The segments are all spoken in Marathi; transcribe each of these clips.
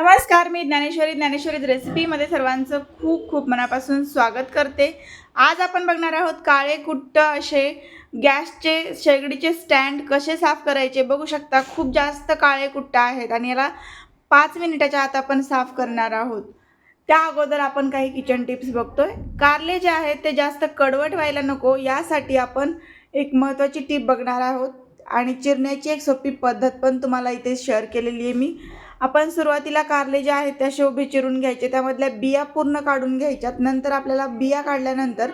नमस्कार मी ज्ञानेश्वरी. ज्ञानेश्वरी रेसिपीमध्ये सर्वांचं खूप खूप मनापासून स्वागत करते. आज आपण बघणार आहोत काळे कुट्ट असे गॅसचे शेगडीचे स्टँड कसे साफ करायचे? बघू शकता खूप जास्त काळे कुट्ट आहेत आणि याला पाच मिनिटाच्या आत आपण साफ करणार आहोत. त्या अगोदर आपण काही किचन टिप्स बघतोय. कारले जे आहेत ते जास्त कडवट व्हायला नको. यासाठी आपण एक महत्त्वाची टीप बघणार आहोत. आणि चिरण्याची एक सोपी पद्धत पण तुम्हाला इथे शेअर केलेली आहे मी. आपण सुरुवातीला कारले जे आहेत त्या असे चिरून घ्यायचे त्यामधल्या बिया पूर्ण काढून घ्यायच्यात. नंतर आपल्याला बिया काढल्यानंतर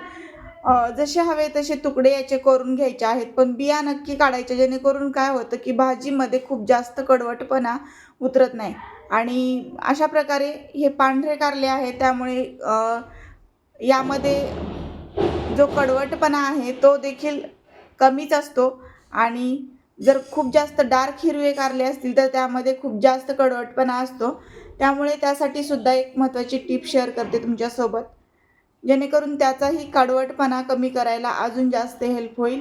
जसे हवे तसे तुकडे याचे करून घ्यायचे आहेत. पण बिया नक्की काढायच्या जेणेकरून काय होतं की भाजीमध्ये खूप जास्त कडवटपणा उतरत नाही. आणि अशा प्रकारे हे पांढरे कारले आहे त्यामुळे यामध्ये जो कडवटपणा आहे तो देखील कमीच असतो. आणि जर खूप जास्त डार्क हिरवे कारले असतील तर त्यामध्ये खूप जास्त कडवटपणा असतो. त्यामुळे त्यासाठी सुद्धा एक महत्त्वाची टीप शेअर करते तुमच्यासोबत. जेणेकरून त्याचाही कडवटपणा कमी करायला अजून जास्त हेल्प होईल.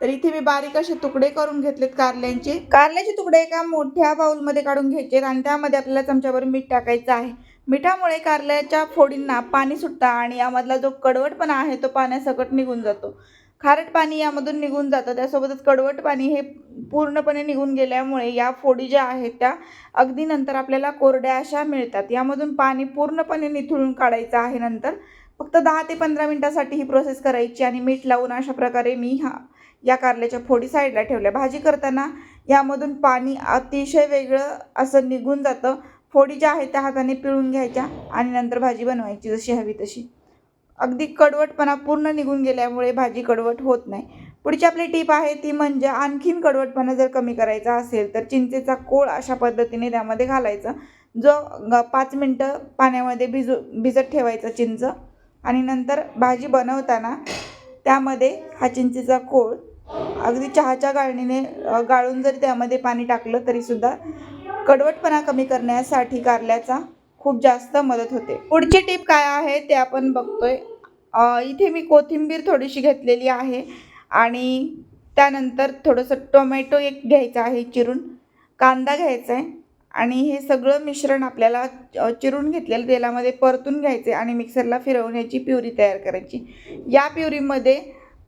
तर इथे मी बारीक असे तुकडे करून घेतलेत कारल्यांचे. कारल्याचे तुकडे एका मोठ्या बाऊलमध्ये काढून घ्यायचे आणि त्यामध्ये आपल्याला चमच्यावर मीठ टाकायचं आहे. मिठामुळे कारल्याच्या फोडींना पाणी सुटतं आणि यामधला जो कडवटपणा आहे तो पाण्यासकट निघून जातो. खारट पाणी यामधून निघून जातं. त्यासोबतच कडवट पाणी हे पूर्णपणे निघून गेल्यामुळे या फोडी ज्या आहेत त्या अगदी नंतर आपल्याला कोरड्या अशा मिळतात. यामधून पाणी पूर्णपणे निथळून काढायचं आहे नंतर. फक्त दहा ते पंधरा मिनटासाठी ही प्रोसेस करायची आणि मीठ लावून अशा प्रकारे मी हा या कारल्याच्या फोडी साईडला ठेवल्या. भाजी करताना यामधून पाणी अतिशय वेगळं असं निघून जातं. फोडी ज्या आहेत त्या हाताने पिळून घ्यायच्या आणि नंतर भाजी बनवायची जशी हवी तशी. अगदी कडवटपणा पूर्ण निघून गेल्यामुळे भाजी कडवट होत नाही. पुढची आपली टीप आहे ती म्हणजे आणखीन कडवटपणा जर कमी करायचा असेल तर चिंचेचा कोळ अशा पद्धतीने त्यामध्ये घालायचा. जो ग- पाच मिनटं पाण्यामध्ये भिजू भिजत ठेवायचा चिंच आणि नंतर भाजी बनवताना त्यामध्ये हा चिंचेचा कोळ अगदी चहाच्या गाळणीने गाळून जरी त्यामध्ये पाणी टाकलं तरीसुद्धा कडवटपणा कमी करण्यासाठी कारल्याचा खूप जास्त मदत होते. पुढची टीप काय आहे ते आपण बघतोय. इथे मी कोथिंबीर थोडीशी घेतलेली आहे आणि त्यानंतर थोडंसं टोमॅटो एक घ्यायचा आहे चिरून कांदा घ्यायचा आहे आणि हे सगळं मिश्रण आपल्याला चिरून घेतलेलं तेलामध्ये परतून घ्यायचे आणि मिक्सरला फिरवण्याची प्युरी तयार करायची. या प्युरीमध्ये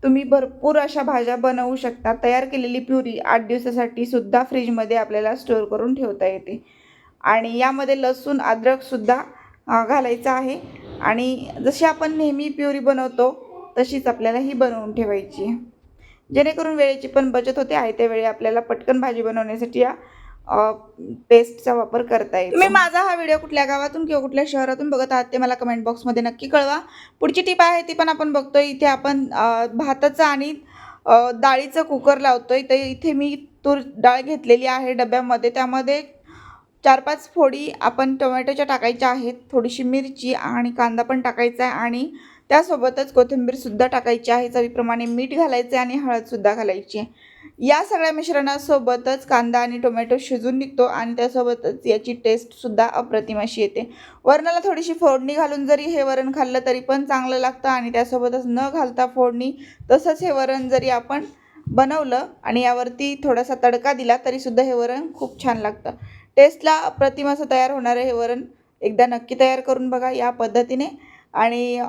तुम्ही भरपूर अशा भाज्या बनवू शकता. तयार केलेली प्युरी आठ दिवसासाठी सुद्धा फ्रीजमध्ये आपल्याला स्टोअर करून ठेवता येते. आणि यामध्ये लसूण अद्रकसुद्धा घालायचं आहे. आणि जशी आपण नेहमी प्युरी बनवतो तशीच आपल्याला ही बनवून ठेवायची. जेणेकरून वेळेची पण बचत होते आहे त्या वेळी आपल्याला पटकन भाजी बनवण्यासाठी या पेस्टचा वापर करता येईल तुम्ही माझा हा व्हिडिओ कुठल्या गावातून किंवा कुठल्या शहरातून बघत आहात ते मला कमेंट बॉक्समध्ये नक्की कळवा. पुढची टीप आहे ती पण आपण बघतोय. इथे आपण भाताचं आणि डाळीचं कुकर लावतोय. तर इथे मी तूर डाळ घेतलेली आहे डब्यामध्ये. त्यामध्ये चार पाच फोडी आपण टोमॅटोच्या टाकायच्या आहेत. थोडीशी मिरची आणि कांदा पण टाकायचा आहे आणि त्यासोबतच कोथिंबीरसुद्धा टाकायची आहे. चवीप्रमाणे मीठ घालायचे आणि हळदसुद्धा घालायची आहे. या सगळ्या मिश्रणासोबतच कांदा आणि टोमॅटो शिजून निघतो आणि त्यासोबतच याची टेस्टसुद्धा अप्रतिम अशी येते. वरणाला थोडीशी फोडणी घालून जरी हे वरण खाल्लं तरी पण चांगलं लागतं आणि त्यासोबतच न घालता फोडणी तसंच हे वरण जरी आपण बनवलं आणि यावरती थोडासा तडका दिला तरीसुद्धा हे वरण खूप छान लागतं. टेस्टला अप्रतिम असं तयार होणारं हे वरण एकदा नक्की तयार करून बघा या पद्धतीने. आणि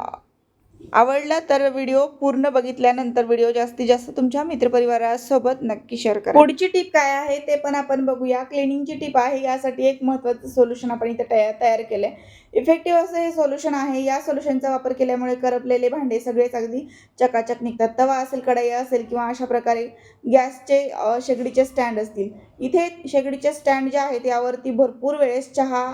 आवडला तर व्हिडिओ पूर्ण बघितल्यानंतर व्हिडिओ जास्तीत जास्त तुमच्या मित्रपरिवारासोबत नक्की शेअर करा. पुढची टीप काय आहे ते पण आपण बघूया. क्लिनिंगची टीप आहे यासाठी एक महत्त्वाचं सोल्युशन आपण इथे तयार तयार केलं आहे इफेक्टिव्ह असं हे सोल्युशन आहे. या सोल्युशनचा वापर केल्यामुळे करपलेले भांडे सगळेच अगदी चकाचक निघतात. तवा असेल कढई असेल किंवा अशा प्रकारे गॅसचे शेगडीचे स्टँड असतील. इथे शेगडीचे स्टँड जे आहेत यावरती भरपूर वेळेस चहा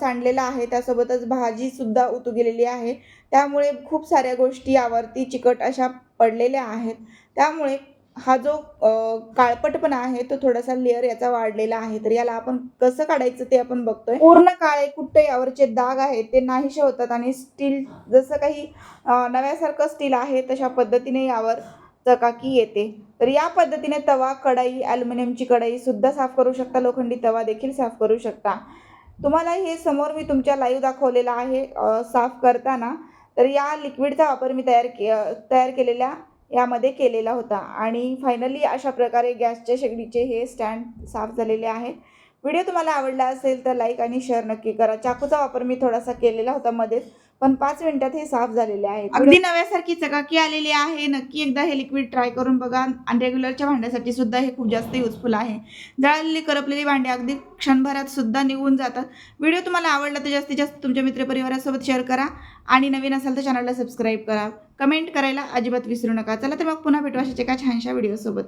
सांडलेला आहे. त्यासोबतच भाजीसुद्धा उतू गेलेली आहे. त्यामुळे खूप साऱ्या गोष्टी यावरती चिकट अशा पडलेल्या आहेत. त्यामुळे हा जो काळपटपणा आहे तो थोडासा लेअर याचा वाढलेला आहे. तर याला आपण कसं काढायचं ते आपण बघतोय. पूर्ण काळे कुट्टे यावरचे दाग आहेत ते नाहीशे होतात आणि स्टील जसं काही नव्यासारखं स्टील आहे तशा पद्धतीने यावर चकाकी येते. तर या पद्धतीने तवा कढाई ॲल्युमिनियमची कढाई सुद्धा साफ करू शकता. लोखंडी तवा देखील साफ करू शकता. तुम्हाला हे समोर मी तुमच्या लाईव्ह दाखवलेलं आहे साफ करताना. तर या लिक्विडचा वापर मी तयार के तयार केलेल्या यामध्ये केलेला होता. आणि फायनली अशा प्रकारे गॅसच्या शेगडीचे हे स्टँड साफ झालेले आहेत. व्हिडिओ तुम्हाला आवडला असेल तर लाईक आणि शेअर नक्की करा. चाकूचा वापर मी थोडासा केलेला होता मध्येच. पण पाच मिनिटात हे साफ झालेले आहे अगदी नव्यासारखी चकाकी आलेली आहे. नक्की एकदा हे लिक्विड ट्राय करून बघा. आणि रेग्युलरच्या भांड्यासाठी सुद्धा हे खूप जास्त युजफुल आहे. जळालेली करपलेली भांडी अगदी क्षणभरात सुद्धा निघून जातात. व्हिडिओ तुम्हाला आवडला तर जास्तीत जास्त तुमच्या मित्रपरिवारासोबत शेअर करा. आणि नवीन असाल तर चॅनलला सबस्क्राईब करा. कमेंट करायला अजिबात विसरू नका. चला तर मग पुन्हा भेटू अशाच एका छानशा व्हिडिओसोबत